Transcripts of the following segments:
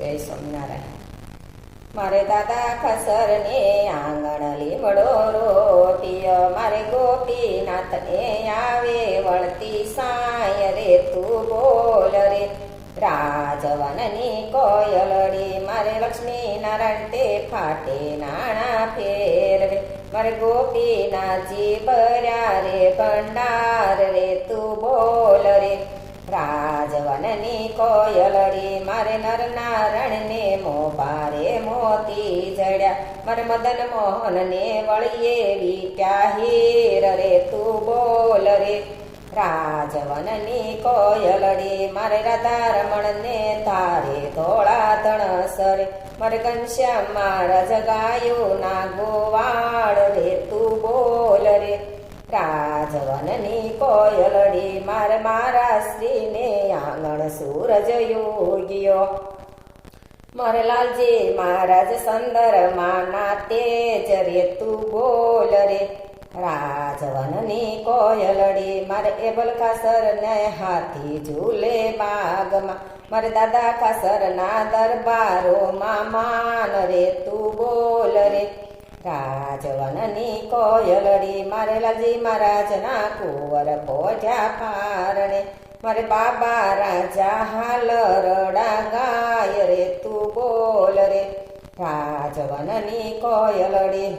જય સ્વામિનારાયણ. મારે દાદા ખસર ને આંગણ લીમડો રોટીય, મારે ગોપીનાથ ને આવે વળતી સાય રે, તું બોલ રે. રાજવનની કોયલડી મારે લક્ષ્મી નારાયણ તે ફાટે નાણા ફેર રે મારે ગોપીનાથજી ભર્યા રે, ભંડાર રાજવનની રે, મારે નરનારણને મોબારે મોતી જડ્યા. મારે મદન મોહન ને વળીએ વીટ્યા હીર રે તું બોલ રે. રાજવનની રે, મારે રાધા રમણને તારે ધોળા તણસરે મારે ઘનશ્યામ, મારા જગાયો ના ગોવાળ રે, તું બોલ રાજવનની કોયલડી મારે મારા શ્રીને આંગણ સૂરજ યોગ્યો. મારે લાલજી મહારાજ સંદર માના તેજ રે, તું બોલ રે. રાજવનની કોયલડી મારે એબલ કાસર ને હાથી ઝૂલે બાગમાં. મારે દાદા કાસર ના દરબારોમાં માન રે, તું બોલ રે. રાજવનની કોયલડી, મારે લાલજી મહારાજના કુંવર પોઢ્યા પારણે. મારે બાબા રાજા હાલ રડા ગાય રે, તું બોલ રે. રાજવનની કોયલડી,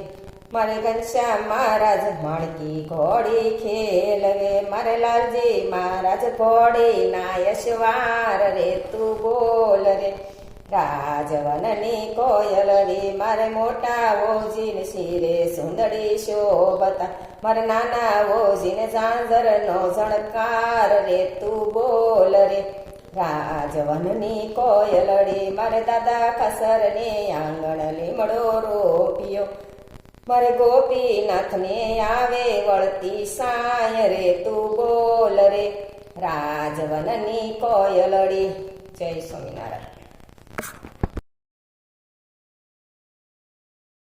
મારે ઘનશ્યામ મહારાજ માણકી ઘોડી ખેલવે. મારે લાલજી મહારાજ ઘોડી નાયશવાર રે, તું બોલ રાજવનની કોયલડી મારે મોટા ઓજીને શિરે સુંદરી શોભતા. મારે નાના ઓજીને ઝાંઝર નો ઝણકાર રે, તું બોલ રે. રાજવનની કોયલડી મારે દાદા ખસરને આંગણ લીમડો રોપ્યો. મારે ગોપીનાથને આવે વળતી સાય રે, તું બોલ રે. રાજવનની કોયલડી. જય સ્વામિનારાયણ.